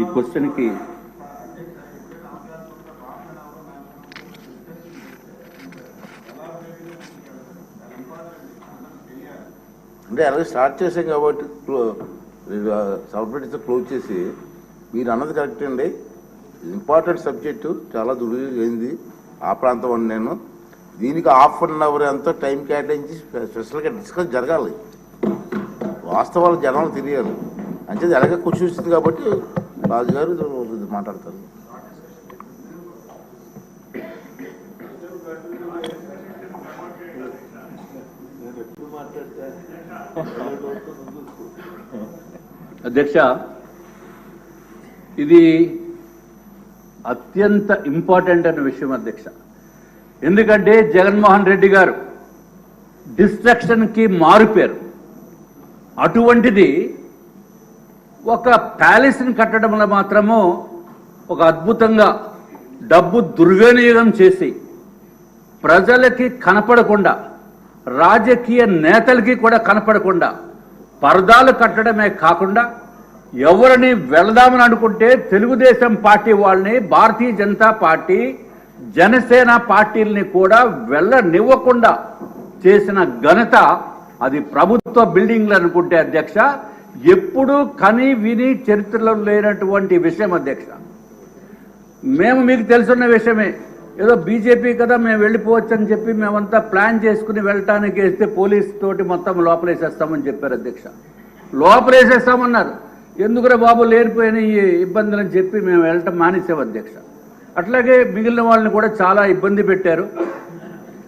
ఈ క్వశ్చన్కి అంటే అలాగే స్టార్ట్ చేసాం కాబట్టి సపరేట్స్ క్లోజ్ చేసి మీరు అన్నది కరెక్ట్ అండి. ఇంపార్టెంట్ సబ్జెక్టు చాలా దుర్వినియోగమైంది ఆ ప్రాంతం అని నేను. దీనికి హాఫ్ అన్ అవర్ ఎంతో టైం కేటాయించి స్పెషల్గా డిస్కస్ జరగాలి. వాస్తవాలు జనాలు తెలియాలి. అంటే ఎలాగే కూర్చొని కాబట్టి రాజు గారు మాట్లాడతారు. అధ్యక్ష ఇది అత్యంత ఇంపార్టెంట్ అనే విషయం అధ్యక్ష. ఎందుకంటే జగన్మోహన్ రెడ్డి గారు డిస్ట్రక్షన్కి మారుపేరు. అటువంటిది ఒక ప్యాలెస్ని కట్టడంలో మాత్రము ఒక అద్భుతంగా డబ్బు దుర్వినియోగం చేసి ప్రజలకి కనపడకుండా రాజకీయ నేతలకి కూడా కనపడకుండా పరదాలు కట్టడమే కాకుండా ఎవరిని వెళదామని అనుకుంటే తెలుగుదేశం పార్టీ వాళ్ళని భారతీయ జనతా పార్టీ జనసేన పార్టీల్ని కూడా వెళ్ళనివ్వకుండా చేసిన ఘనత అది ప్రభుత్వ బిల్డింగ్లు అనుకుంటే అధ్యక్ష ఎప్పుడూ కని విని చరిత్రలో లేనటువంటి విషయం అధ్యక్ష. మేము మీకు తెలుసున్న విషయమే. ఏదో బీజేపీ కదా మేము వెళ్ళిపోవచ్చు అని చెప్పి మేమంతా ప్లాన్ చేసుకుని వెళ్ళటానికి వేస్తే పోలీస్ తోటి మొత్తం లోపలేసేస్తామని చెప్పారు అధ్యక్ష. లోపలేసేస్తామన్నారు. ఎందుకురా బాబు లేనిపోయిన ఈ ఇబ్బందులు అని చెప్పి మేము వెళ్ళటం మానేసాం అధ్యక్ష. అట్లాగే మిగిలిన వాళ్ళని కూడా చాలా ఇబ్బంది పెట్టారు.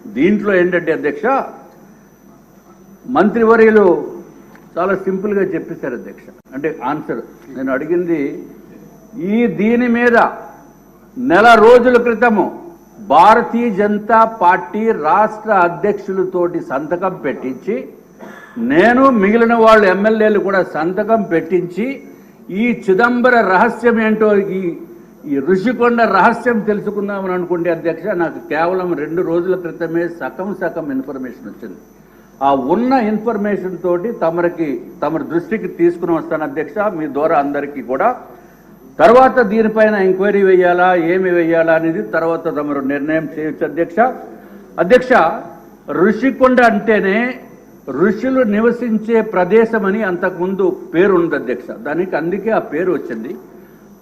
దీంట్లో ఏంటంటే అధ్యక్ష మంత్రివర్యులు చాలా సింపుల్గా చెప్పేశారు అధ్యక్ష. అంటే ఆన్సర్. నేను అడిగింది ఈ దీని మీద నెల రోజుల క్రితము భారతీయ జనతా పార్టీ రాష్ట్ర అధ్యక్షులతోటి సంతకం పెట్టించి నేను మిగిలిన వాళ్ళు ఎమ్మెల్యేలు కూడా సంతకం పెట్టించి ఈ చిదంబర రహస్యం ఏంటో ఈ ఈ ఋషికొండ రహస్యం తెలుసుకుందామని అనుకుంటే అధ్యక్ష నాకు కేవలం రెండు రోజుల క్రితమే సగం సగం ఇన్ఫర్మేషన్ వచ్చింది. ఆ ఉన్న ఇన్ఫర్మేషన్ తోటి తమరికి తమరి దృష్టికి తీసుకుని వస్తాను అధ్యక్ష. మీ ద్వారా అందరికీ కూడా. తర్వాత దీనిపైన ఎంక్వైరీ వేయాలా ఏమి వేయాలా అనేది తర్వాత తమరు నిర్ణయం చేయొచ్చు అధ్యక్ష. అధ్యక్ష ఋషికొండ అంటేనే ఋషులు నివసించే ప్రదేశం అని అంతకుముందు పేరు ఉంది అధ్యక్ష. దానికి అందుకే ఆ పేరు వచ్చింది.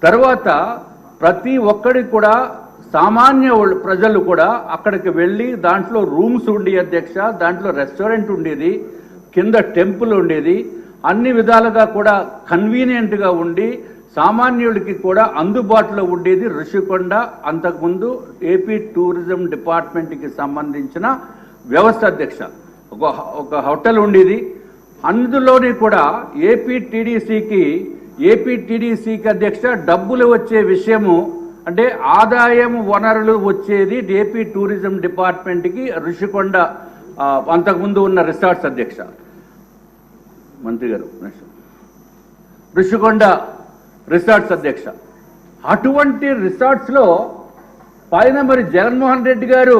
తర్వాత ప్రతి ఒక్కడికి కూడా సామాన్య వాళ్ళు- ప్రజలు కూడా అక్కడికి వెళ్ళి దాంట్లో రూమ్స్ ఉండి అధ్యక్ష దాంట్లో రెస్టారెంట్ ఉండేది కింద టెంపుల్ ఉండేది అన్ని విధాలుగా కూడా కన్వీనియంట్గా ఉండి సామాన్యుడికి కూడా అందుబాటులో ఉండేది ఋషికొండ అంతకుముందు ఏపీ టూరిజం డిపార్ట్మెంట్కి సంబంధించిన వ్యవస్థ అధ్యక్ష. ఒక ఒక హోటల్ ఉండేది. అందులోని కూడా ఏపీ టీడీసీకి ఏపీ టీడీసీకి అధ్యక్ష డబ్బులు వచ్చే విషయము అంటే ఆదాయం వనరులు వచ్చేది ఏపీ టూరిజం డిపార్ట్మెంట్కి ఋషికొండ అంతకుముందు ఉన్న రిసార్ట్స్ అధ్యక్ష మంత్రి గారు నెక్స్ట్. ఋషికొండ రిసార్ట్స్ అధ్యక్ష అటువంటి రిసార్ట్స్లో పైన మరి జగన్మోహన్ రెడ్డి గారు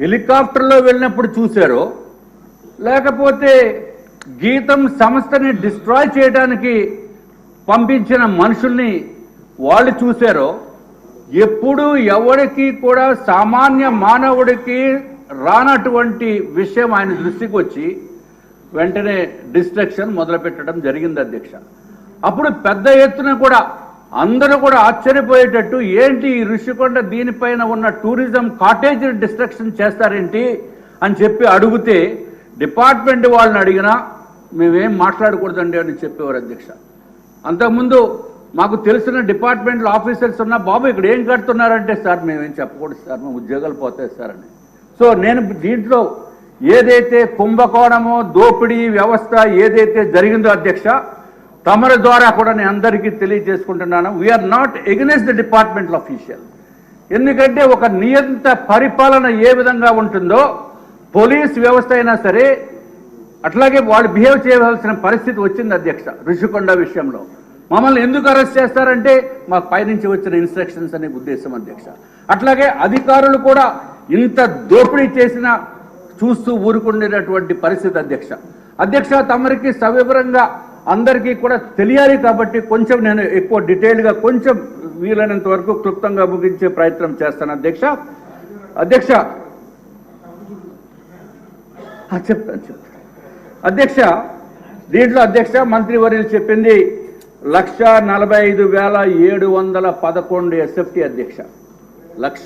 హెలికాప్టర్లో వెళ్ళినప్పుడు చూశారో లేకపోతే గీతం సంస్థని డిస్ట్రాయ్ చేయడానికి పంపించిన మనుషుల్ని వాళ్ళు చూశారో ఎప్పుడు ఎవరికి కూడా సామాన్య మానవుడికి రానటువంటి విషయం ఆయన దృష్టికి వచ్చి వెంటనే డిస్ట్రక్షన్ మొదలుపెట్టడం జరిగింది అధ్యక్ష. అప్పుడు పెద్ద ఎత్తున కూడా అందరూ కూడా ఆశ్చర్యపోయేటట్టు ఏంటి ఈ ఋషికొండ దీనిపైన ఉన్న టూరిజం కాటేజ్ డిస్ట్రక్షన్ చేస్తారేంటి అని చెప్పి అడిగితే డిపార్ట్మెంట్ వాళ్ళని అడిగినా మేమేం మాట్లాడకూడదండి అని చెప్పేవారు అధ్యక్ష. అంతకుముందు మాకు తెలిసిన డిపార్ట్మెంట్లో ఆఫీసర్స్ ఉన్నా బాబు ఇక్కడ ఏం కడుతున్నారంటే సార్ మేమేం చెప్పకూడదు సార్ మేము ఉద్యోగాలు పోతాయి సార్ అని. సో నేను దీంట్లో ఏదైతే కుంభకోణము దోపిడీ వ్యవస్థ ఏదైతే జరిగిందో అధ్యక్ష తమరి ద్వారా కూడా నేను అందరికీ తెలియజేసుకుంటున్నాను. We are not against the department official ఎందుకంటే ఒక నియంత పరిపాలన ఏ విధంగా ఉంటుందో పోలీస్ వ్యవస్థ అయినా సరే అట్లాగే వాళ్ళు బిహేవ్ చేయవలసిన పరిస్థితి వచ్చింది అధ్యక్ష ఋషికొండ విషయంలో. మమ్మల్ని ఎందుకు అరెస్ట్ చేస్తారంటే మాకు పైనుంచి వచ్చిన ఇన్స్ట్రక్షన్స్ అనే ఉద్దేశం అధ్యక్ష. అట్లాగే అధికారులు కూడా ఇంత దోపిడీ చేసిన చూస్తూ ఊరుకుండేటటువంటి పరిస్థితి అధ్యక్ష. అధ్యక్ష తమరికి సవివరంగా అందరికీ కూడా తెలియాలి కాబట్టి కొంచెం నేను ఎక్కువ డీటెయిల్గా కొంచెం వీలైనంత వరకు క్లుప్తంగా ముగించే ప్రయత్నం చేస్తాను అధ్యక్ష. అధ్యక్ష చెప్తాను చెప్తాను. అధ్యక్ష దీంట్లో అధ్యక్ష మంత్రి వర్యులు చెప్పింది లక్ష నలభై ఐదు వేల ఏడు వందల పదకొండు ఎస్ఎఫ్టీ అధ్యక్ష. లక్ష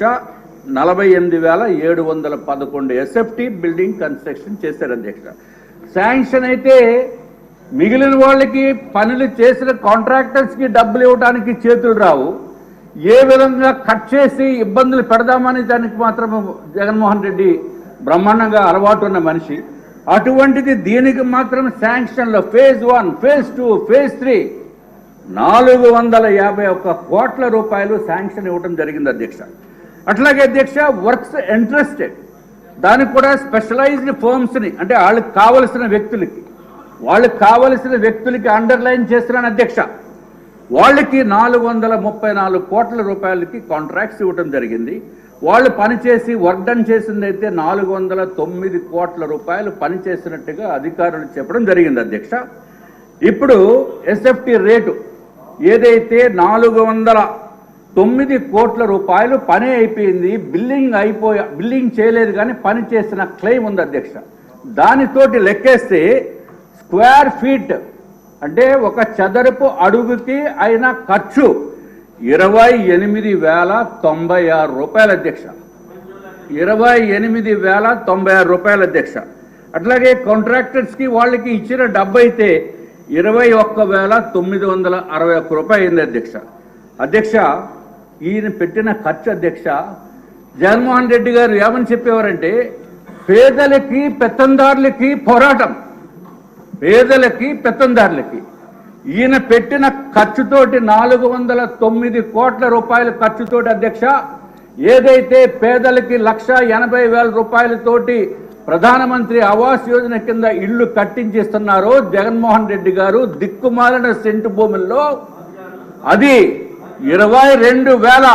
నలభై ఎనిమిది వేల ఏడు వందల పదకొండు ఎస్ఎఫ్టీ బిల్డింగ్ కన్స్ట్రక్షన్ చేశారు అధ్యక్ష. శాంక్షన్ అయితే మిగిలిన వాళ్ళకి పనులు చేసిన కాంట్రాక్టర్స్కి డబ్బులు ఇవ్వడానికి చేతులు రావు. ఏ విధంగా కట్ చేసి ఇబ్బందులు పెడదామని దానికి మాత్రం జగన్మోహన్ రెడ్డి బ్రహ్మాండంగా అలవాటు ఉన్న మనిషి. అటువంటిది దీనికి మాత్రం శాంక్షన్లో phase one phase two phase three నాలుగు వందల యాభై ఒక్క కోట్ల రూపాయలు శాంక్షన్ ఇవ్వడం జరిగింది అధ్యక్ష. అట్లాగే అధ్యక్ష వర్క్స్ ఇంట్రెస్టెడ్. దానికి కూడా స్పెషలైజ్డ్ ఫర్మ్స్ని అంటే వాళ్ళకి కావలసిన వ్యక్తులకి వాళ్ళకి కావలసిన వ్యక్తులకి అండర్లైన్ చేస్తున్నాను అధ్యక్ష. వాళ్ళకి నాలుగు వందల ముప్పై నాలుగు కోట్ల రూపాయలకి కాంట్రాక్ట్స్ ఇవ్వడం జరిగింది. వాళ్ళు పనిచేసి వర్క్ డన్ చేసిందైతే నాలుగు వందల తొమ్మిది కోట్ల రూపాయలు పనిచేసినట్టుగా అధికారులు చెప్పడం జరిగింది అధ్యక్ష. ఇప్పుడు ఎస్ఎఫ్టీ రేటు ఏదైతే నాలుగు వందల తొమ్మిది కోట్ల రూపాయలు పని అయిపోయింది బిల్లింగ్ అయిపోయి బిల్లింగ్ చేయలేదు కానీ పని చేసిన క్లెయిమ్ ఉంది అధ్యక్ష. దానితోటి లెక్కేస్తే స్క్వేర్ ఫీట్ అంటే ఒక చదరపు అడుగుకి అయిన ఖర్చు ఇరవై ఎనిమిది వేల తొంభై ఆరు రూపాయల అధ్యక్ష. ఇరవై ఎనిమిది వేల తొంభై ఆరు రూపాయల అధ్యక్ష. అట్లాగే కాంట్రాక్టర్స్కి వాళ్ళకి ఇచ్చిన డబ్బు అయితే ఇరవై ఒక్క వేల తొమ్మిది వందల అరవై ఒక్క రూపాయలు అయింది అధ్యక్ష. అధ్యక్ష ఈయన పెట్టిన ఖర్చు అధ్యక్ష జగన్మోహన్ రెడ్డి గారు ఏమని చెప్పేవారంటే పేదలకి పెత్తందారులకి పోరాటం. పేదలకి పెత్తందారులకి. ఈయన పెట్టిన ఖర్చుతోటి నాలుగు వందల తొమ్మిది కోట్ల రూపాయల ఖర్చుతోటి అధ్యక్ష ఏదైతే పేదలకి లక్ష ఎనభై వేల రూపాయలతోటి ప్రధానమంత్రి ఆవాస్ యోజన కింద ఇళ్ళు కట్టించిస్తున్నారో జగన్మోహన్ రెడ్డి గారు దిక్కుమాలిన సెంటు భూముల్లో అది ఇరవై రెండు వేల.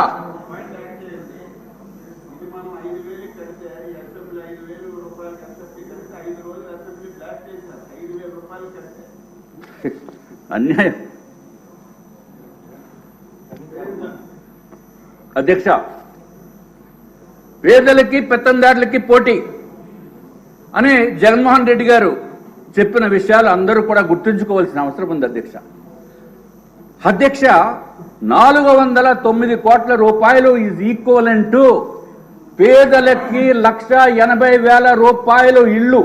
అన్యాయం. అధ్యక్ష పేదలకి పెత్తందారులకి పోటీ. అని జగన్మోహన్ రెడ్డి గారు చెప్పిన విషయాలు అందరూ కూడా గుర్తుంచుకోవాల్సిన అవసరం ఉంది అధ్యక్ష. అధ్యక్ష నాలుగు వందల తొమ్మిది కోట్ల రూపాయలు ఈజ్ ఈక్వలెంట్ టు పేదలకి లక్ష ఎనభై వేల రూపాయలు ఇల్లు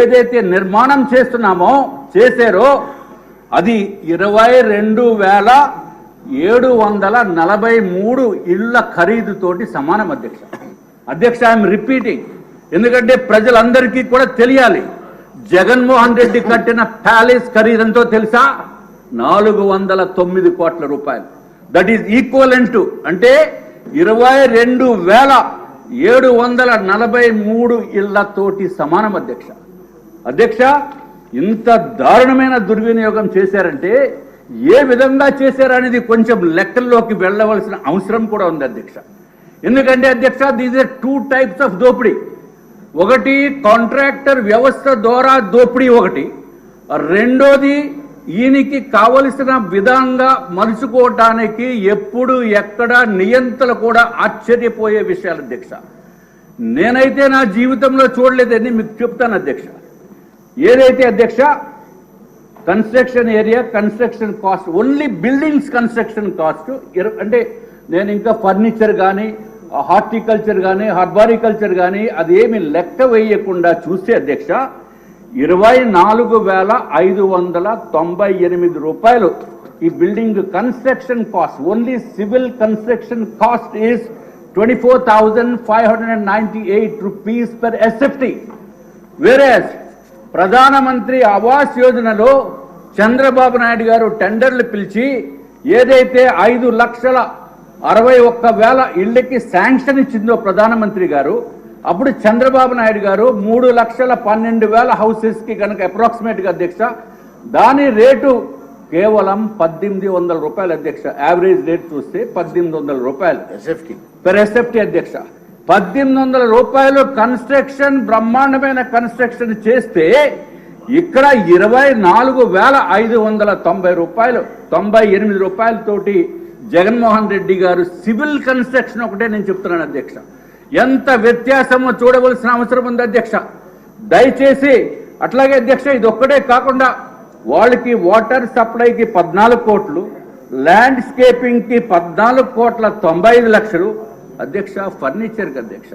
ఏదైతే నిర్మాణం చేస్తున్నామో చేశారో అది ఇరవై రెండు వేల ఏడు వందల నలభై మూడు ఇళ్ళ ఖరీదుతోటి సమానం అధ్యక్ష. అధ్యక్ష ఐఎమ్ రిపీటింగ్ ఎందుకంటే ప్రజలందరికీ కూడా తెలియాలి. జగన్మోహన్ రెడ్డి కట్టిన ప్యాలెస్ ఖరీదంతో తెలుసా? నాలుగు వందల తొమ్మిది కోట్ల రూపాయలు. దట్ ఈజ్ ఈక్వలెంట్ అంటే ఇరవై రెండు వేల ఏడు వందల నలభై మూడు ఇళ్ళతోటి సమానం అధ్యక్ష. అధ్యక్ష ఇంత దారుణమైన దుర్వినియోగం చేశారంటే ఏ విధంగా చేశారనేది కొంచెం లెక్కల్లోకి వెళ్ళవలసిన అవసరం కూడా ఉంది అధ్యక్ష. ఎందుకంటే అధ్యక్ష these are two types of దోపిడీ. ఒకటి కాంట్రాక్టర్ వ్యవస్థ ద్వారా దోపిడీ ఒకటి. రెండోది ఈయనకి కావలసిన విధంగా మలుచుకోవటానికి ఎప్పుడు ఎక్కడ నియంత్రణ కూడా ఆశ్చర్యపోయే విషయాలు అధ్యక్ష. నేనైతే నా జీవితంలో చూడలేదని మీకు చెప్తాను అధ్యక్ష. ఏదైతే అధ్యక్ష construction area construction cost only buildings construction cost అంటే నేను ఇంకా ఫర్నిచర్ కానీ హార్టికల్చర్ కానీ హర్బారికల్చర్ కానీ అదేమి లెక్క వేయకుండా చూస్తే అధ్యక్ష ఇరవై నాలుగు వేల ఐదు వందల తొంభై ఎనిమిది రూపాయలు. ఈ building construction cost only civil construction cost is twenty four thousand five hundred and ninety eight rupees per SFT. Whereas Pradhanmantri Awas యోజనలో చంద్రబాబు నాయుడు గారు టెండర్లు పిలిచి ఏదైతే ఐదు లక్షల అరవై ఒక్క వేల ఇళ్ళకి శాంక్షన్ ఇచ్చిందో ప్రధానమంత్రి గారు. అప్పుడు చంద్రబాబు నాయుడు గారు మూడు లక్షల పన్నెండు వేల హౌసెస్కి కనుక అప్రాక్సిమేట్గా అధ్యక్ష. దాని రేటు కేవలం పద్దెనిమిది వందల రూపాయలు అధ్యక్ష. యావరేజ్ రేట్ చూస్తే పద్దెనిమిది వందల రూపాయలు. ఎస్ఎఫ్టీ పెర్ ఎస్ఎఫ్టీ అధ్యక్ష. పద్దెనిమిది వందల రూపాయలు కన్స్ట్రక్షన్ బ్రహ్మాండమైన కన్స్ట్రక్షన్ చేస్తే ఇక్కడ ఇరవై నాలుగు వేల ఐదు వందల తొంభై రూపాయలు తొంభై ఎనిమిది రూపాయలతోటి జగన్మోహన్ రెడ్డి గారు సివిల్ కన్స్ట్రక్షన్ ఒకటే నేను చెప్తున్నాను అధ్యక్ష. ఎంత వ్యత్యాసమో చూడవలసిన అవసరం ఉంది అధ్యక్ష. దయచేసి అట్లాగే అధ్యక్ష ఇది ఒక్కటే కాకుండా వాళ్ళకి వాటర్ సప్లైకి పద్నాలుగు కోట్లు ల్యాండ్స్కేపింగ్కి పద్నాలుగు కోట్ల తొంభై ఐదు లక్షలు. అధ్యక్ష ఫర్నిచర్కి అధ్యక్ష.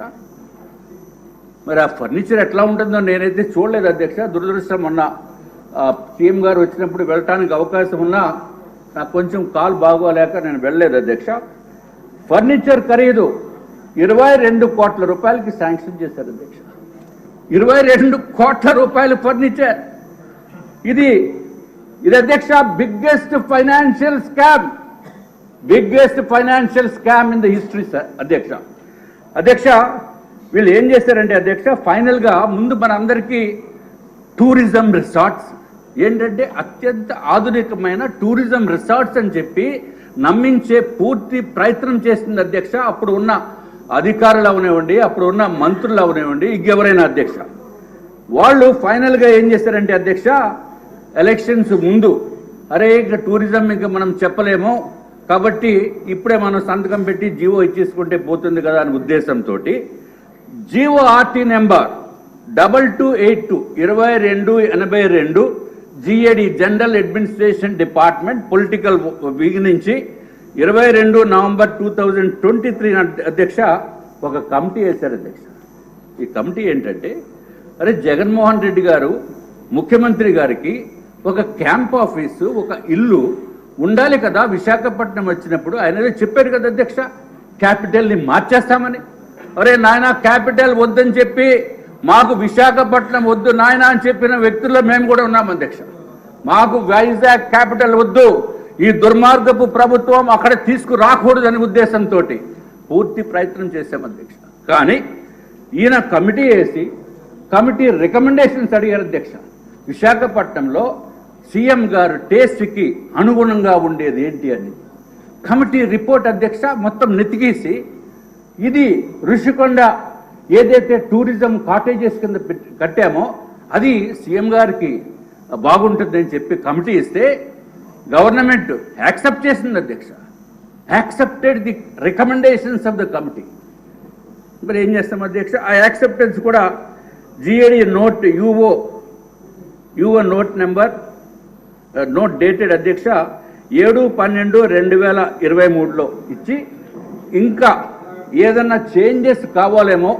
మరి ఆ ఫర్నిచర్ ఎట్లా ఉంటుందో నేనైతే చూడలేదు అధ్యక్ష. దురదృష్టం మొన్న సీఎం గారు వచ్చినప్పుడు వెళ్ళటానికి అవకాశం ఉన్నా నాకు కొంచెం కాలు బాగోలేక నేను వెళ్ళలేదు అధ్యక్ష. ఫర్నిచర్ ఖరీదు. ఇరవై రెండు కోట్ల రూపాయలకి శాంక్షన్ చేశారు అధ్యక్ష. ఇరవై రెండు కోట్ల రూపాయలు ఫర్నిచర్. ఇది ఇది అధ్యక్ష biggest financial scam. Biggest financial scam in the history sir అధ్యక్ష. అధ్యక్ష వీళ్ళు ఏం చేశారంటే అధ్యక్ష ఫైనల్గా ముందు మన అందరికీ టూరిజం రిసార్ట్స్ ఏంటంటే అత్యంత ఆధునికమైన టూరిజం రిసార్ట్స్ అని చెప్పి నమ్మించే పూర్తి ప్రయత్నం చేసింది అధ్యక్ష. అప్పుడు ఉన్న అధికారులు అవనివ్వండి అప్పుడు ఉన్న మంత్రులు అవనివ్వండి ఇంకెవరైనా అధ్యక్ష. వాళ్ళు ఫైనల్గా ఏం చేశారంటే అధ్యక్ష ఎలక్షన్స్ ముందు అరే ఇంకా టూరిజం ఇంకా మనం చెప్పలేము కాబట్టి ఇప్పుడే మనం సంతకం పెట్టి జీవో ఇచ్చేసుకుంటే పోతుంది కదా అనే ఉద్దేశంతో GO RT number double two eight two ఇరవై రెండు ఎనభై రెండు GAD general administration department political wing నుంచి ఇరవై రెండు November two thousand twenty three అధ్యక్ష ఒక కమిటీ వేశారు అధ్యక్ష. ఈ కమిటీ ఏంటంటే అరే జగన్మోహన్ రెడ్డి గారు ముఖ్యమంత్రి గారికి ఒక క్యాంప్ ఆఫీసు ఒక ఇల్లు ఉండాలి కదా విశాఖపట్నం వచ్చినప్పుడు ఆయన చెప్పారు కదా అధ్యక్ష క్యాపిటల్ని మార్చేస్తామని. అరే నాయన క్యాపిటల్ వద్దని చెప్పి మాకు విశాఖపట్నం వద్దు నాయన అని చెప్పిన వ్యక్తుల్లో మేము కూడా ఉన్నాం అధ్యక్ష. మాకు వైజాగ్ క్యాపిటల్ వద్దు ఈ దుర్మార్గపు ప్రభుత్వం అక్కడ తీసుకురాకూడదనే ఉద్దేశంతో పూర్తి ప్రయత్నం చేశాం అధ్యక్ష. కానీ ఈయన కమిటీ వేసి కమిటీ రికమెండేషన్స్ అడిగారు అధ్యక్ష. విశాఖపట్నంలో సీఎం గారు టేస్ట్కి అనుగుణంగా ఉండేది ఏంటి అని. కమిటీ రిపోర్ట్ అధ్యక్ష మొత్తం నెతికేసి ఇది ఋషికొండ ఏదైతే టూరిజం కాటేజెస్ కింద కట్టామో అది సీఎం గారికి బాగుంటుందని చెప్పి కమిటీ ఇస్తే గవర్నమెంట్ యాక్సెప్ట్ చేసింది అధ్యక్ష. Accepted the recommendations of the committee. మరి ఏం చేస్తాం అధ్యక్ష? ఆ యాక్సెప్టెన్స్ కూడా GAD note UO UO note number note dated అధ్యక్ష ఏడు పన్నెండు రెండు వేల ఇరవై మూడులో ఇచ్చి ఇంకా ఏదన్నా చేంజెస్ కావాలేమో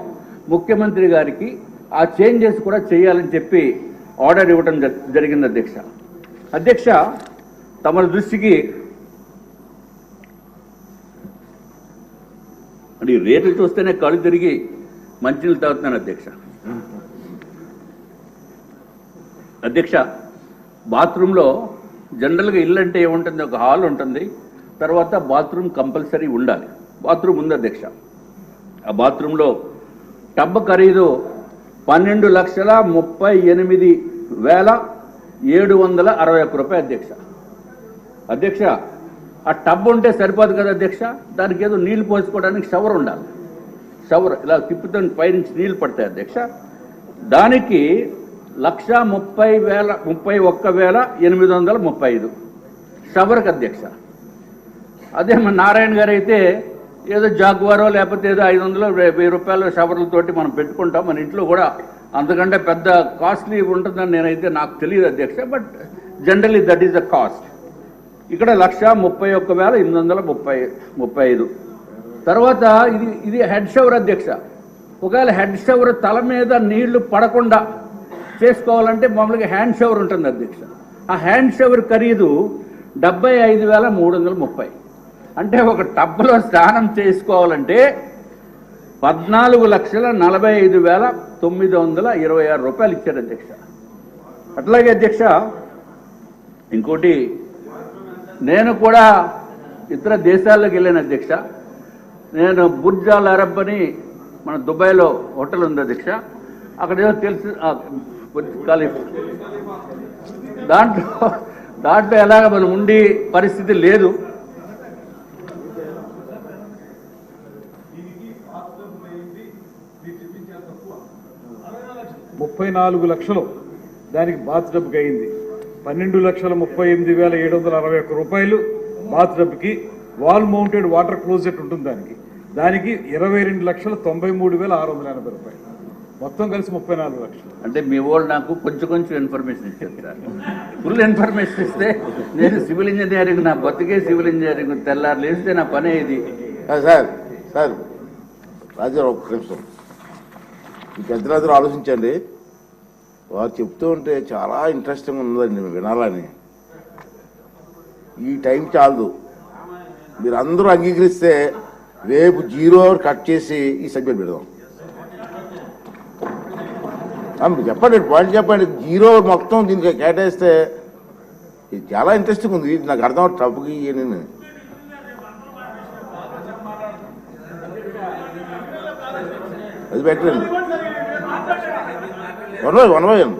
ముఖ్యమంత్రి గారికి ఆ చేంజెస్ కూడా చేయాలని చెప్పి ఆర్డర్ ఇవ్వడం జ- జరిగింది అధ్యక్ష. అధ్యక్ష తమ దృష్టికి అంటే రేట్లు చూస్తేనే కళ్ళు తిరిగి మంచినీళ్ళు తాగుతున్నాను అధ్యక్ష. అధ్యక్ష బాత్రూంలో జనరల్గా ఇల్లు అంటే ఏముంటుంది? ఒక హాల్ ఉంటుంది. తర్వాత బాత్రూమ్ కంపల్సరీ ఉండాలి. బాత్రూమ్ ఉంది అధ్యక్ష. ఆ బాత్రూంలో టబ్ ఖరీదు పన్నెండు లక్షల ముప్పై ఎనిమిది వేల ఏడు వందల అరవై ఒక్క రూపాయి అధ్యక్ష. అధ్యక్ష ఆ టబ్ ఉంటే సరిపోదు కదా అధ్యక్ష? దానికి ఏదో నీళ్ళు పోసుకోవడానికి షవర్ ఉండాలి. షవర్ ఇలా తిప్పుతో పైనుంచి నీళ్ళు పడతాయి అధ్యక్ష. దానికి లక్ష ముప్పై వేల ముప్పై ఒక్క వేల ఎనిమిది వందల ముప్పై ఐదు. షవర్కి అధ్యక్ష. అదే మన నారాయణ గారు అయితే ఏదో జాగ్వారో లేకపోతే ఏదో ఐదు వందలు వెయ్యి రూపాయల షవర్లతోటి మనం పెట్టుకుంటాం. మన ఇంట్లో కూడా అంతకంటే పెద్ద కాస్ట్లీ ఉంటుందని నేనైతే నాకు తెలియదు అధ్యక్ష but generally that is the cost ఇక్కడ లక్ష ముప్పై ఒక్క వేల ఎనిమిది వందల ముప్పై ముప్పై ఐదు. తర్వాత ఇది ఇది హెడ్ షవర్ అధ్యక్ష. ఒకవేళ హెడ్ షవర్ తల మీద నీళ్ళు పడకుండా చేసుకోవాలంటే మామూలుగా హ్యాండ్ షవర్ ఉంటుంది అధ్యక్ష. ఆ హ్యాండ్ షవర్ ఖరీదు డెబ్బై ఐదు వేల మూడు వందల ముప్పై. అంటే ఒక టబ్బులో స్నానం చేసుకోవాలంటే పద్నాలుగు లక్షల నలభై ఐదు వేల తొమ్మిది వందల ఇరవై ఆరు రూపాయలు ఇచ్చారు అధ్యక్ష. అట్లాగే అధ్యక్ష ఇంకోటి నేను కూడా ఇతర దేశాల్లోకి వెళ్ళాను అధ్యక్ష. నేను బుర్జాల్ అరబ్ అని మన దుబాయ్లో హోటల్ ఉంది అధ్యక్ష. అక్కడ ఏదో తెలిసి ఆ, దాంట్లో దాంట్లో ఎలాగ మనం ఉండి పరిస్థితి లేదు. ముప్పై నాలుగు లక్షలు. దానికి బాత్ టబ్కి అయింది పన్నెండు లక్షల ముప్పై ఎనిమిది వేల ఏడు వందల అరవై ఒక్క రూపాయలు బాత్ టబ్కి వాల్ మౌంటెడ్ వాటర్ క్లోజెట్ ఉంటుంది దానికి. దానికి ఇరవై రెండు లక్షల తొంభై మూడు వేల ఆరు వందల ఎనభై రూపాయలు. మొత్తం కలిసి ముప్పై నాలుగు లక్షలు. అంటే మీ వాళ్ళు నాకు కొంచెం కొంచెం ఇన్ఫర్మేషన్ ఇచ్చారు సార్. ఫుల్ ఇన్ఫర్మేషన్ ఇస్తే నేను సివిల్ ఇంజనీరింగ్ నా బతికే సివిల్ ఇంజనీరింగ్ తెల్లారు లేస్తే నా పనే ఇది సార్ సార్ రాజారావు ఒక్క నిమిషం. ఈ పెద్దలందరూ ఆలోచించండి. వారు చెప్తూ ఉంటే చాలా ఇంట్రెస్టింగ్ ఉందండి వినాలని. ఈ టైం చాలదు. మీరు అందరూ అంగీకరిస్తే రేపు జీరో అవర్ కట్ చేసి ఈ సబ్జెక్ట్ పెడదాం. మీరు చెప్పండి పాయింట్ చెప్పండి. జీరో మొత్తం దీనికి కేటాయిస్తే ఇది చాలా ఇంట్రెస్టింగ్ ఉంది. ఇది నాకు అర్థం టప్కి నేను. అది పెట్టండి. One by one by one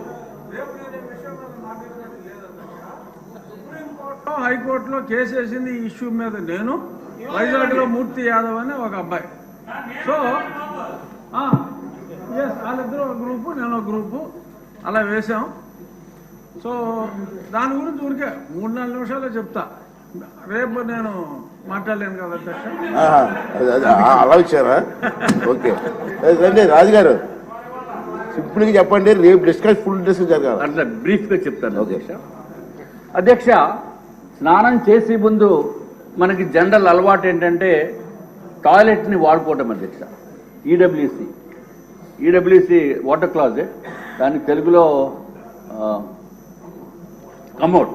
హైకోర్టులో కేసు వేసింది ఈ ఇష్యూ మీద నేను. వైజాగ్లో మూర్తి యాదవ్ అని ఒక అబ్బాయి. సో ఎస్ వాళ్ళిద్దరూ ఒక గ్రూపు నేను ఒక గ్రూపు. అలా వేసాం సో దాని గురించి ఊరికే మూడు నాలుగు నిమిషాలే చెప్తా. రేపు నేను మాట్లాడలేను కదా అధ్యక్ష. అలా వచ్చారా ఓకే. రాజుగారు. సింపుల్గా చెప్పండి రేపు డిస్కస్ ఫుల్ డిస్కస్ జరగాలి. అట్లా బ్రీఫ్గా చెప్తాను. అధ్యక్ష. అధ్యక్ష స్నానం చేసే ముందు మనకి జనరల్ అలవాటు ఏంటంటే టాయిలెట్ని వాడుకోవటం అధ్యక్ష. ఈడబ్ల్యూసి. ఈడబ్ల్యూసి వాటర్ క్లాజెట్ దాన్ని తెలుగులో కమోడ్.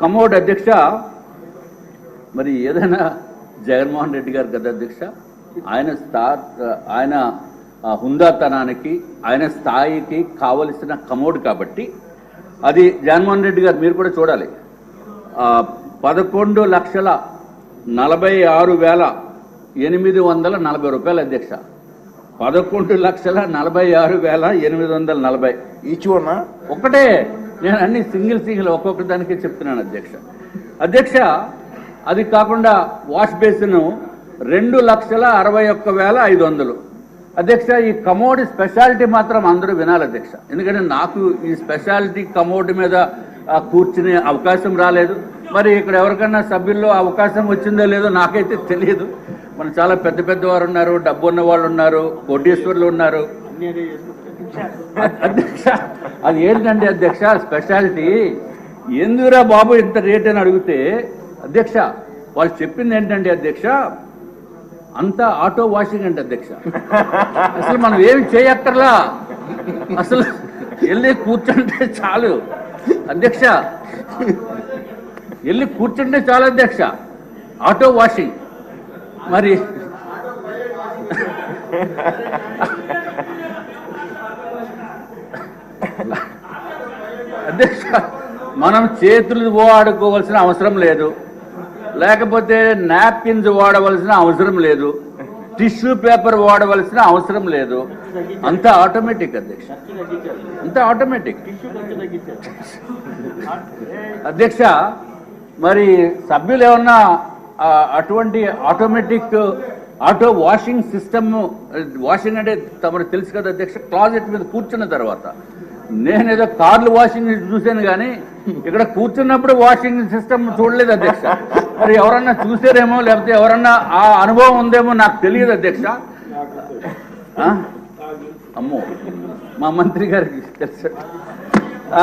కమోడ్ అధ్యక్ష మరి ఏదైనా జగన్మోహన్ రెడ్డి గారు కదా అధ్యక్ష ఆయన స్థా ఆయన హుందాతనానికి ఆయన స్థాయికి కావలసిన కమోడ్ కాబట్టి అది జగన్మోహన్ రెడ్డి గారు మీరు కూడా చూడాలి. పదకొండు లక్షల నలభై ఆరు వేల ఎనిమిది వందల నలభై రూపాయలు అధ్యక్ష. పదకొండు లక్షల నలభై ఆరు వేల ఎనిమిది వందల నలభై. ఈచ్ వన్నా ఒకటే నేను అన్ని సింగిల్ సింగిల్ ఒక్కొక్క దానికే చెప్తున్నాను అధ్యక్ష. అధ్యక్ష అది కాకుండా వాష్ బేసిన్ రెండు లక్షల అరవై ఒక్క వేల ఐదు వందలు. అధ్యక్ష ఈ కమోడి స్పెషాలిటీ మాత్రం అందరూ వినాలి అధ్యక్ష. ఎందుకంటే నాకు ఈ స్పెషాలిటీ కమోడి మీద కూర్చునే అవకాశం రాలేదు. మరి ఇక్కడ ఎవరికన్నా సభ్యుల్లో అవకాశం వచ్చిందో లేదో నాకైతే తెలియదు. మన చాలా పెద్ద పెద్ద వారు ఉన్నారు డబ్బు ఉన్న వాళ్ళు ఉన్నారు కోటీశ్వరులు ఉన్నారు. అధ్యక్ష అది ఏంటండి అధ్యక్ష స్పెషాలిటీ ఎందుకురా బాబు ఇంత రేట్ అని అడిగితే అధ్యక్ష వాళ్ళు చెప్పింది ఏంటండి అధ్యక్ష అంతా ఆటో వాషింగ్ అంటే అధ్యక్ష. అసలు మనం ఏమి చేయక్కర్లా? అసలు వెళ్ళి కూర్చుంటే చాలు. అధ్యక్ష వెళ్ళి కూర్చుంటే చాలు అధ్యక్ష. Auto washing. మరి అధ్యక్ష మనం చేతులు ఆడుకోవాల్సిన అవసరం లేదు. లేకపోతే నాప్కిన్స్ వాడవలసిన అవసరం లేదు. టిష్యూ పేపర్ వాడవలసిన అవసరం లేదు. అంతా ఆటోమేటిక్ అధ్యక్ష. అంతా ఆటోమేటిక్. అధ్యక్ష మరి సభ్యులు ఏమన్నా అటువంటి automatic auto washing system washing అంటే తమకు తెలుసు కదా అధ్యక్ష క్లాజెట్ మీద కూర్చున్న తర్వాత. నేనేదో కార్లు వాషింగ్ చూశాను కానీ ఇక్కడ కూర్చున్నప్పుడు వాషింగ్ సిస్టమ్ చూడలేదు అధ్యక్ష. మరి ఎవరన్నా చూసారేమో లేకపోతే ఎవరన్నా ఆ అనుభవం ఉందేమో నాకు తెలియదు అధ్యక్ష. అమ్మో. మా మంత్రి గారికి తెలుసు.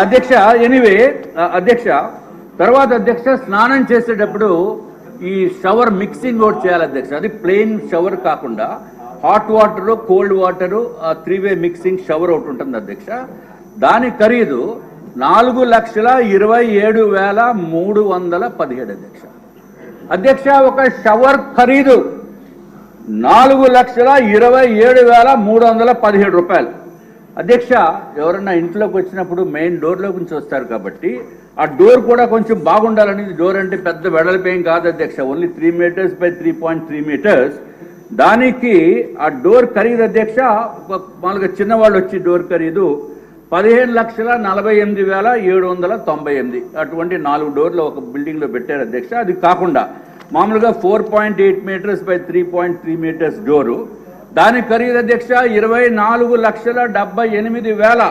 అధ్యక్ష ఎనివే అధ్యక్ష తర్వాత అధ్యక్ష స్నానం చేసేటప్పుడు ఈ షవర్ మిక్సింగ్ ఒకటి చేయాలి అధ్యక్ష. అది ప్లెయిన్ షవర్ కాకుండా hot water cold water three way mixing shower ఒకటి ఉంటుంది అధ్యక్ష. దాని ఖరీదు నాలుగు లక్షల ఇరవై ఏడు వేల మూడు వందల పదిహేడు అధ్యక్ష. అధ్యక్ష ఒక షవర్ ఖరీదు. నాలుగు లక్షల ఇరవై ఏడు వేల మూడు వందల పదిహేడు రూపాయలు. అధ్యక్ష ఎవరన్నా ఇంట్లోకి వచ్చినప్పుడు మెయిన్ డోర్లో నుంచి వస్తారు కాబట్టి ఆ డోర్ కూడా కొంచెం బాగుండాలని డోర్ అంటే పెద్ద వెడల్పేం కాదు అధ్యక్ష. Only three metres by three point three metres దానికి ఆ డోర్ ఖరీదు అధ్యక్ష ఒక మామూలుగా చిన్నవాళ్ళు వచ్చి డోర్ ఖరీదు పదిహేను లక్షల నలభై ఎనిమిది వేల ఏడు వందల తొంభై ఎనిమిది. అటువంటి నాలుగు డోర్లు ఒక బిల్డింగ్లో పెట్టారు అధ్యక్ష. అది కాకుండా మామూలుగా four point eight metres by three point three metres door. దాని ఖరీదు అధ్యక్ష ఇరవై నాలుగు లక్షల డెబ్బై ఎనిమిది వేల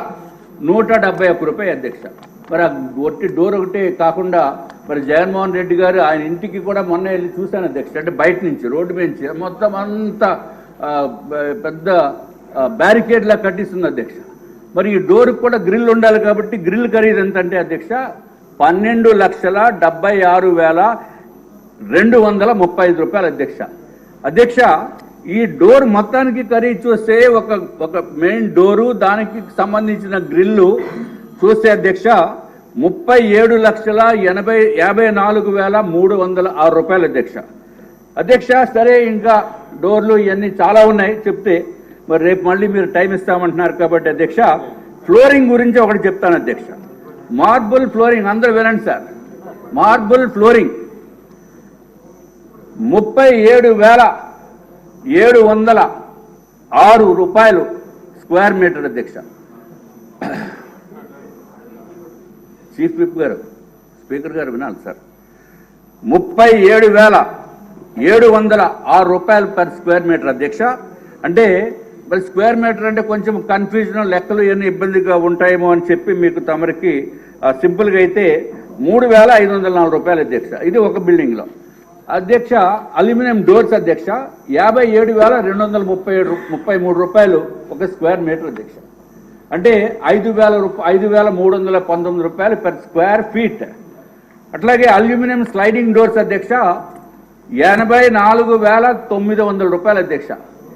నూట డెబ్బై ఒక్క రూపాయి అధ్యక్ష. మరి ఆ ఒట్టి డోర్ ఒకటే కాకుండా మరి జగన్మోహన్ రెడ్డి గారు ఆయన ఇంటికి కూడా మొన్న వెళ్ళి చూశాను అధ్యక్ష. అంటే బయట నుంచి రోడ్డు మీద నుంచి. మొత్తం అంతా పెద్ద బ్యారికేడ్లా కట్టిస్తుంది అధ్యక్ష. మరి ఈ డోర్ కూడా గ్రిల్ ఉండాలి కాబట్టి గ్రిల్ ఖరీదు ఎంత అంటే అధ్యక్ష పన్నెండు లక్షల డెబ్బై ఆరు వేల రెండు వందల ముప్పై ఐదు రూపాయలు అధ్యక్ష. అధ్యక్ష ఈ డోర్ మొత్తానికి ఖరీదు చూస్తే ఒక ఒక మెయిన్ డోరు దానికి సంబంధించిన గ్రిల్లు చూస్తే అధ్యక్ష ముప్పై ఏడు లక్షల ఎనభై యాభై నాలుగు వేల మూడు వందల ఆరు రూపాయలు అధ్యక్ష. అధ్యక్ష సరే ఇంకా డోర్లు ఇవన్నీ చాలా ఉన్నాయి చెప్తే మరి రేపు మళ్ళీ మీరు టైం ఇస్తామంటున్నారు కాబట్టి అధ్యక్ష ఫ్లోరింగ్ గురించి ఒకటి చెప్తాను అధ్యక్ష. మార్బుల్ ఫ్లోరింగ్ అందరూ వినండి సార్. Marble flooring. ముప్పై ఏడు వేల ఏడు వందల ఆరు రూపాయలు స్క్వేర్ మీటర్ అధ్యక్ష. చీఫ్ విప్ గారు స్పీకర్ గారు వినాలి సార్. ముప్పై ఏడు వేల ఏడు వందల ఆరు రూపాయలు పర్ స్క్వేర్ మీటర్ అధ్యక్ష. అంటే మరి స్క్వేర్ మీటర్ అంటే కొంచెం కన్ఫ్యూజన్ లెక్కలు ఇవన్నీ ఇబ్బందిగా ఉంటాయేమో అని చెప్పి మీకు తమరికి సింపుల్గా అయితే మూడు వేల ఐదు వందల నాలుగు రూపాయలు అధ్యక్ష. ఇది ఒక బిల్డింగ్లో. అధ్యక్ష అల్యూమినియం డోర్స్ అధ్యక్ష యాభై ఏడు వేల రెండు వందల ముప్పై ఏడు ముప్పై మూడు రూపాయలు ఒక స్క్వేర్ మీటర్ అధ్యక్ష. అంటే ఐదు వేల రూప ఐదు వేల మూడు వందల పంతొమ్మిది రూపాయలు పర్ స్క్వేర్ ఫీట్ అట్లాగే అల్యూమినియం స్లైడింగ్ డోర్స్ అధ్యక్ష ఎనభై నాలుగు వేల తొమ్మిది వందల రూపాయలు అధ్యక్ష.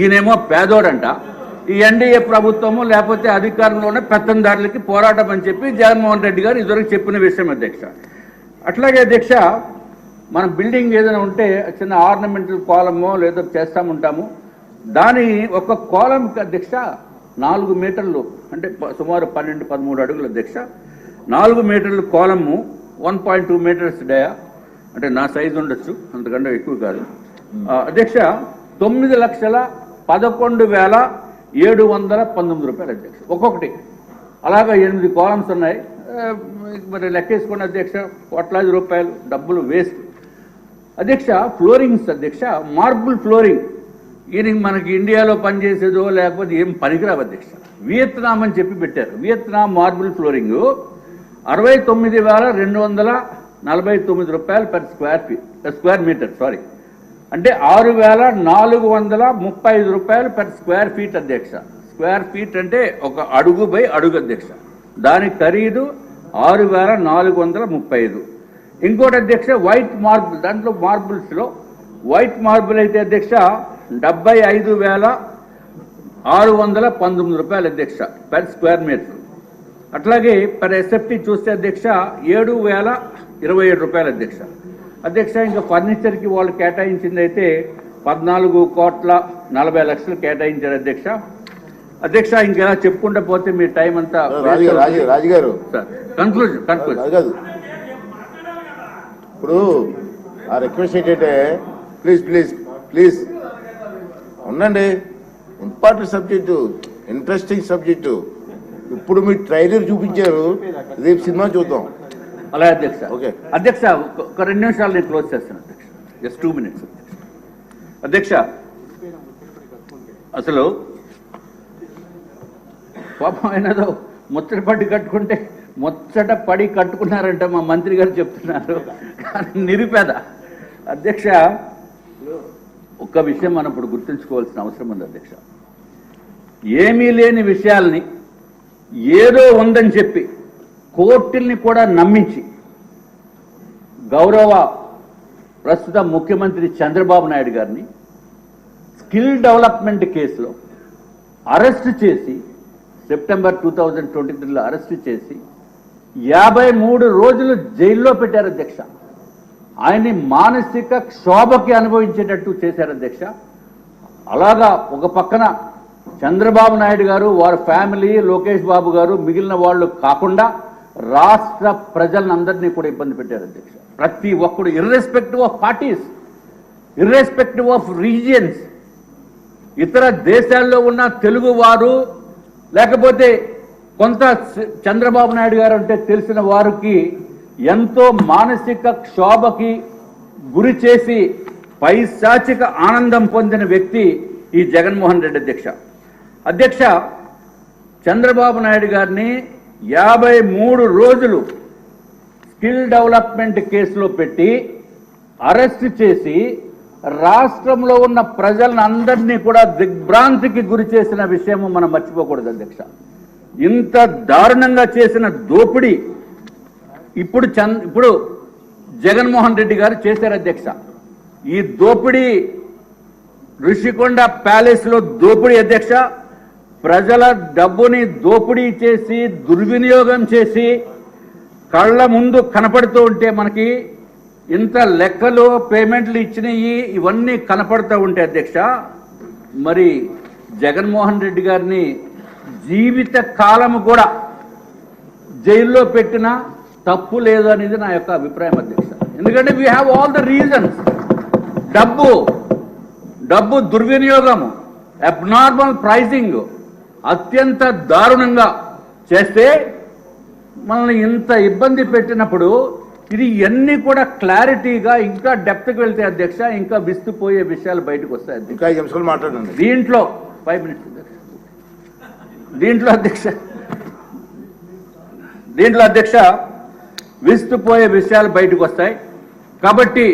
ఈయనేమో పేదోడంట. ఈ ఎన్డీఏ ప్రభుత్వము లేకపోతే అధికారంలోనే పెత్తందారులకి పోరాటం అని చెప్పి జగన్మోహన్ రెడ్డి గారు ఇదివరకు చెప్పిన విషయం అధ్యక్ష. అట్లాగే అధ్యక్ష మన బిల్డింగ్ ఏదైనా ఉంటే చిన్న ఆర్నమెంటల్ కాలమో లేదో చేస్తాముంటాము. దాని ఒక కాలంకి అధ్యక్ష నాలుగు మీటర్లు అంటే సుమారు పన్నెండు పదమూడు అడుగుల అధ్యక్ష. నాలుగు మీటర్లు కాలము one point two metres dia అంటే నా సైజు ఉండొచ్చు అంతకంటే ఎక్కువ కాదు. అధ్యక్ష తొమ్మిది లక్షల పదకొండు వేల ఏడు వందల పంతొమ్మిది రూపాయలు అధ్యక్ష. ఒక్కొక్కటి. అలాగా ఎనిమిది కాలమ్స్ ఉన్నాయి. మరి లెక్కేసుకున్న అధ్యక్ష కోట్లాది రూపాయలు డబ్బులు వేస్ట్. అధ్యక్ష ఫ్లోరింగ్స్ అధ్యక్ష మార్బుల్ ఫ్లోరింగ్. ఈయన మనకి ఇండియాలో పనిచేసేదో లేకపోతే ఏం పనికిరావు అధ్యక్ష. వియత్నాం అని చెప్పి పెట్టారు. వియత్నాం మార్బుల్ ఫ్లోరింగ్ అరవై తొమ్మిది వేల రెండు వందల నలభై తొమ్మిది రూపాయలు per square feet square metre sorry అంటే ఆరు వేల నాలుగు వందల ముప్పై ఐదు రూపాయలు పర్ స్క్వేర్ ఫీట్ అధ్యక్ష. స్క్వేర్ ఫీట్ అంటే ఒక అడుగు బై అడుగు అధ్యక్ష. దాని ఖరీదు ఆరు వేల నాలుగు వందల ముప్పై ఐదు ఇంకోటి అధ్యక్ష వైట్ మార్బుల్ దాంట్లో మార్బుల్స్లో వైట్ మార్బుల్ అయితే అధ్యక్ష డెబ్బై ఐదు వేల ఆరు వందల పంతొమ్మిది రూపాయలు అధ్యక్ష పర్ స్క్వేర్ మీటర్ అట్లాగే పర్ ఎస్ఎఫ్టీ చూస్తే అధ్యక్ష ఏడు వేల ఇరవై ఏడు రూపాయలు అధ్యక్ష. అధ్యక్ష ఇంకా ఫర్నిచర్కి వాళ్ళు కేటాయించింది అయితే పద్నాలుగు కోట్ల నలభై లక్షలు కేటాయించారు అధ్యక్ష. అధ్యక్ష ఇంకెలా చెప్పుకుంటూ పోతే మీ టైం అంతా రాజు రాజు రాజుగారు కన్క్లూజన్ కన్క్లూజన్ కాదు ఇప్పుడు ఆ రిక్వెస్ట్ ఏంటంటే ప్లీజ్ ప్లీజ్ ప్లీజ్ ఉండండి. Important subject interesting subject. ఇప్పుడు మీ ట్రైలర్ చూపించారు రేపు సినిమా చూద్దాం. అలా అధ్యక్ష. ఓకే. అధ్యక్ష ఒక- రెండు నిమిషాలు నేను క్లోజ్ చేస్తాను అధ్యక్ష. జస్ట్ టూ మినిట్స్ అధ్యక్ష. అసలు పాపం ఆయనదో ముచ్చట పడి కట్టుకుంటే ముచ్చట పడి కట్టుకున్నారంట మా మంత్రి గారు చెప్తున్నారు. కానీ నిరుపేద. అధ్యక్ష ఒక్క విషయం మనం ఇప్పుడు గుర్తుంచుకోవాల్సిన అవసరం ఉంది అధ్యక్ష. ఏమీ లేని విషయాల్ని ఏదో ఉందని చెప్పి కోర్టుల్ని కూడా నమ్మించి గౌరవ ప్రస్తుత ముఖ్యమంత్రి చంద్రబాబు నాయుడు గారిని స్కిల్ డెవలప్మెంట్ కేసులో అరెస్ట్ చేసి సెప్టెంబర్ టూ థౌజండ్ ట్వంటీ త్రీలో అరెస్ట్ చేసి యాభై మూడు రోజులు జైల్లో పెట్టారు అధ్యక్ష. ఆయన్ని మానసిక క్షోభకి అనుభవించేటట్టు చేశారు అధ్యక్ష. అలాగా ఒక పక్కన చంద్రబాబు నాయుడు గారు వారి ఫ్యామిలీ లోకేష్ బాబు గారు మిగిలిన వాళ్ళు కాకుండా రాష్ట్ర ప్రజలందరినీ కూడా ఇబ్బంది పెట్టారు అధ్యక్ష. ప్రతి ఒక్కడు irrespective of parties irrespective of regions ఇతర దేశాల్లో ఉన్న తెలుగు వారు లేకపోతే కొంత చంద్రబాబు నాయుడు గారు అంటే తెలిసిన వారికి ఎంతో మానసిక క్షోభకి గురి చేసి పైశాచిక ఆనందం పొందిన వ్యక్తి ఈ జగన్మోహన్ రెడ్డి అధ్యక్ష. అధ్యక్ష చంద్రబాబు నాయుడు గారిని యాభై మూడు రోజులు స్కిల్ డెవలప్మెంట్ కేసులో పెట్టి అరెస్ట్ చేసి రాష్ట్రంలో ఉన్న ప్రజలను అందరినీ కూడా దిగ్భ్రాంతికి గురి చేసిన విషయము మనం మర్చిపోకూడదు అధ్యక్ష. ఇంత దారుణంగా చేసిన దోపిడీ ఇప్పుడు చంద్ ఇప్పుడు జగన్మోహన్ రెడ్డి గారు చేశారు అధ్యక్ష. ఈ దోపిడీ ఋషికొండ ప్యాలెస్లో దోపిడీ అధ్యక్ష. ప్రజల డబ్బుని దోపిడీ చేసి దుర్వినియోగం చేసి కళ్ళ ముందు కనపడుతూ ఉంటే మనకి ఇంత లెక్కలు పేమెంట్లు ఇచ్చినవి ఇవన్నీ కనపడుతూ ఉంటే అధ్యక్ష మరి జగన్మోహన్ రెడ్డి గారిని జీవిత కాలము కూడా జైల్లో పెట్టిన తప్పు లేదు అనేది నా యొక్క అభిప్రాయం అధ్యక్ష. ఎందుకంటే we have all the reasons డబ్బు డబ్బు దుర్వినియోగము అబ్నార్మల్ ప్రైసింగ్ అత్యంత దారుణంగా చేస్తే మనల్ని ఇంత ఇబ్బంది పెట్టినప్పుడు ఇది ఇవన్నీ కూడా క్లారిటీగా ఇంకా డెప్త్కి వెళ్తే అధ్యక్ష ఇంకా విస్తుపోయే విషయాలు బయటకు వస్తాయి ఇంకా మాట్లాడండి. దీంట్లో ఫైవ్ మినిట్స్ దీంట్లో అధ్యక్ష దీంట్లో అధ్యక్ష విస్తుపోయే విషయాలు బయటకు వస్తాయి. కాబట్టి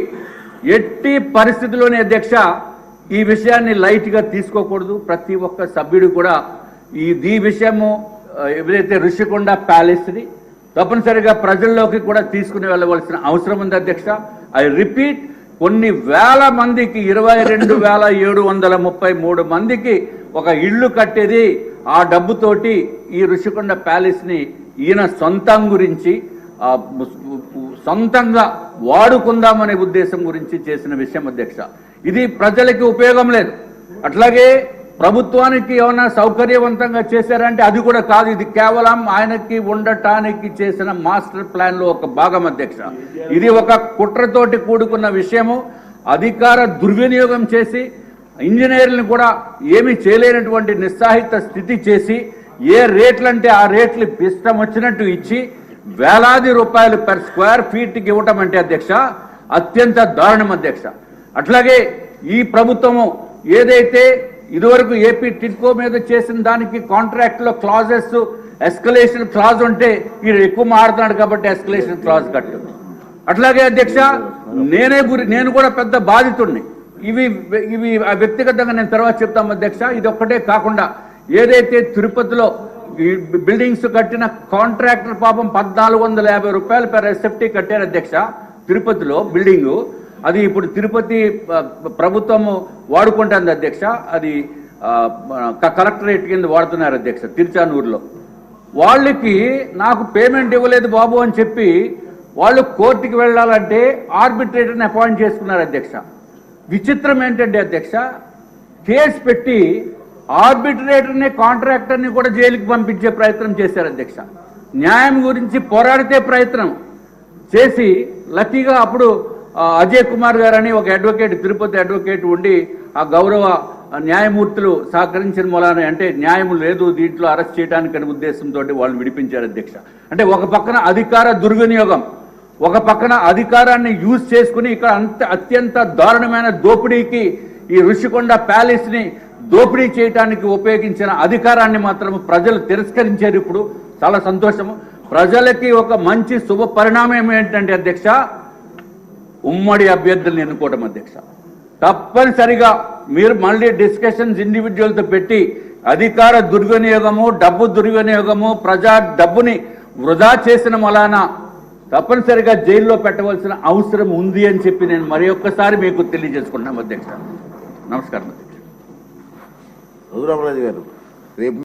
ఎట్టి పరిస్థితిలోని అధ్యక్ష ఈ విషయాన్ని లైట్గా తీసుకోకూడదు. ప్రతి ఒక్క సభ్యుడు కూడా ఈ ఈ విషయము ఎవరైతే ఏదైతే ఋషికొండ ప్యాలెస్ని తప్పనిసరిగా ప్రజల్లోకి కూడా తీసుకుని వెళ్ళవలసిన అవసరం ఉంది అధ్యక్ష. ఐ రిపీట్ కొన్ని వేల మందికి ఇరవై రెండు వేల ఏడు వందల ముప్పై మూడు మందికి ఒక ఇల్లు కట్టేది ఆ డబ్బుతోటి ఈ ఋషికొండ ప్యాలెస్ని ఈయన సొంతం గురించి సొంతంగా వాడుకుందామనే ఉద్దేశం గురించి చేసిన విషయం అధ్యక్ష. ఇది ప్రజలకి ఉపయోగం లేదు. అట్లాగే ప్రభుత్వానికి ఏమైనా సౌకర్యవంతంగా చేశారంటే అది కూడా కాదు. ఇది కేవలం ఆయనకి ఉండటానికి చేసిన మాస్టర్ ప్లాన్లో ఒక భాగం అధ్యక్ష. ఇది ఒక కుట్రతోటి కూడుకున్న విషయము. అధికార దుర్వినియోగం చేసి ఇంజనీర్లను కూడా ఏమీ చేయలేనటువంటి నిస్సాహిత స్థితి చేసి ఏ రేట్లు అంటే ఆ రేట్లు ఇష్టం వచ్చినట్టు ఇచ్చి వేలాది రూపాయలు పర్ స్క్వేర్ ఫీట్కి ఇవ్వటం అంటే అధ్యక్ష అత్యంత దారుణం అధ్యక్ష. అట్లాగే ఈ ప్రభుత్వము ఏదైతే ఇదివరకు ఏపీ టిడ్కో మీద చేసిన దానికి కాంట్రాక్ట్లో క్లాజెస్ ఎస్కలేషన్ క్లాజ్ ఉంటే ఈయన ఎక్కువ మారుతున్నాడు కాబట్టి ఎస్కలేషన్ క్లాజ్ కట్టు. అట్లాగే అధ్యక్ష నేనే గురి నేను కూడా పెద్ద బాధితుడిని ఇవి ఇవి వ్యక్తిగతంగా నేను తర్వాత చెప్తాం అధ్యక్ష. ఇది ఒక్కటే కాకుండా ఏదైతే తిరుపతిలో ఈ బిల్డింగ్స్ కట్టిన కాంట్రాక్టర్ పాపం పద్నాలుగు వందల యాభై రూపాయలు పెర్ ఎస్ఎఫ్టీ కట్టారు అధ్యక్ష తిరుపతిలో బిల్డింగు అది ఇప్పుడు తిరుపతి ప్రభుత్వము వాడుకుంటుంది అధ్యక్ష. అది కలెక్టరేట్ కింద వాడుతున్నారు అధ్యక్ష తిరుచానూరులో. వాళ్ళకి నాకు పేమెంట్ ఇవ్వలేదు బాబు అని చెప్పి వాళ్ళు కోర్టుకి వెళ్ళాలంటే ఆర్బిట్రేటర్ని అపాయింట్ చేసుకున్నారు అధ్యక్ష. విచిత్రం ఏంటంటే అధ్యక్ష? కేసు పెట్టి ఆర్బిట్రేటర్ని కాంట్రాక్టర్ని కూడా జైలుకి పంపించే ప్రయత్నం చేశారు అధ్యక్ష. న్యాయం గురించి పోరాడితే ప్రయత్నం చేసి లక్కీగా అప్పుడు అజయ్ కుమార్ గారని ఒక అడ్వకేట్ తిరుపతి అడ్వకేట్ ఉండి ఆ గౌరవ న్యాయమూర్తులు సహకరించిన మూలాన అంటే న్యాయం లేదు దీంట్లో అరెస్ట్ చేయడానికి అనే ఉద్దేశంతో వాళ్ళు విడిపించారు అధ్యక్ష. అంటే ఒక పక్కన అధికార దుర్వినియోగం ఒక పక్కన అధికారాన్ని యూజ్ చేసుకుని ఇక్కడ అంత అత్యంత దారుణమైన దోపిడీకి ఈ ఋషికొండ ప్యాలెస్ని దోపిడీ చేయడానికి ఉపయోగించిన అధికారాన్ని మాత్రం ప్రజలు తిరస్కరించారు ఇప్పుడు. చాలా సంతోషము. ప్రజలకి ఒక మంచి శుభ పరిణామం ఏంటంటే అధ్యక్ష ఉమ్మడి అభ్యర్థులను ఎన్నుకోవడం అధ్యక్ష. తప్పనిసరిగా మీరు మళ్ళీ డిస్కషన్స్ ఇండివిజువల్తో పెట్టి అధికార దుర్వినియోగము డబ్బు దుర్వినియోగము ప్రజా డబ్బుని వృధా చేసిన వలన తప్పనిసరిగా జైల్లో పెట్టవలసిన అవసరం ఉంది అని చెప్పి నేను మరి ఒక్కసారి మీకు తెలియజేసుకున్నాను అధ్యక్ష. నమస్కారం అధ్యక్ష. రఘురామరాజు గారు రేపు